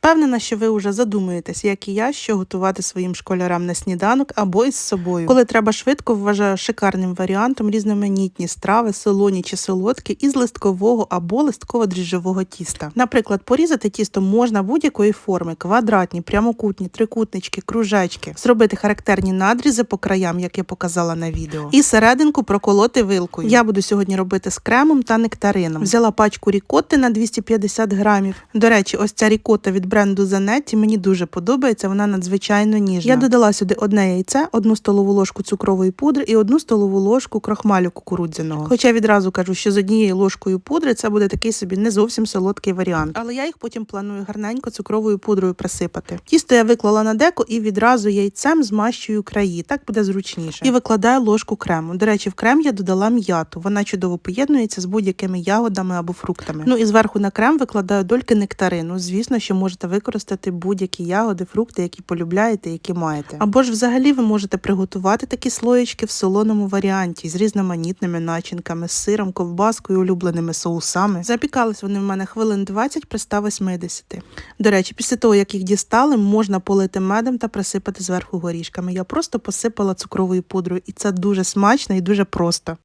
Впевнена, що ви вже задумуєтесь, як і я, що готувати своїм школярам на сніданок або із собою. Коли треба швидко, вважаю шикарним варіантом різноманітні страви, солоні чи солодкі, із листкового або листково-дріжджового тіста. Наприклад, порізати тісто можна будь-якої форми: квадратні, прямокутні, трикутнички, кружечки, зробити характерні надрізи по краям, як я показала на відео, і серединку проколоти вилкою. Я буду сьогодні робити з кремом та нектарином. Взяла пачку рікотти на 250 грамів. До речі, ось ця рікота від бренду Занетті мені дуже подобається, вона надзвичайно ніжна. Я додала сюди одне яйце, одну столову ложку цукрової пудри і одну столову ложку крохмалю кукурудзяного. Хоча відразу кажу, що з однією ложкою пудри це буде такий собі не зовсім солодкий варіант. Але я їх потім планую гарненько цукровою пудрою присипати. Тісто я виклала на деко і відразу яйцем змащую краї. Так буде зручніше. І викладаю ложку крему. До речі, в крем я додала м'яту. Вона чудово поєднується з будь-якими ягодами або фруктами. Ну і зверху на крем викладаю дольки нектарину. Звісно, що можете використати будь-які ягоди, фрукти, які полюбляєте, які маєте. Або ж взагалі ви можете приготувати такі слоєчки в солоному варіанті з різноманітними начинками, з сиром, ковбаскою, улюбленими соусами. Запікались вони в мене хвилин 20 при 180. До речі, після того, як їх дістали, можна полити медом та присипати зверху горішками. Я просто посипала цукровою пудрою, і це дуже смачно і дуже просто.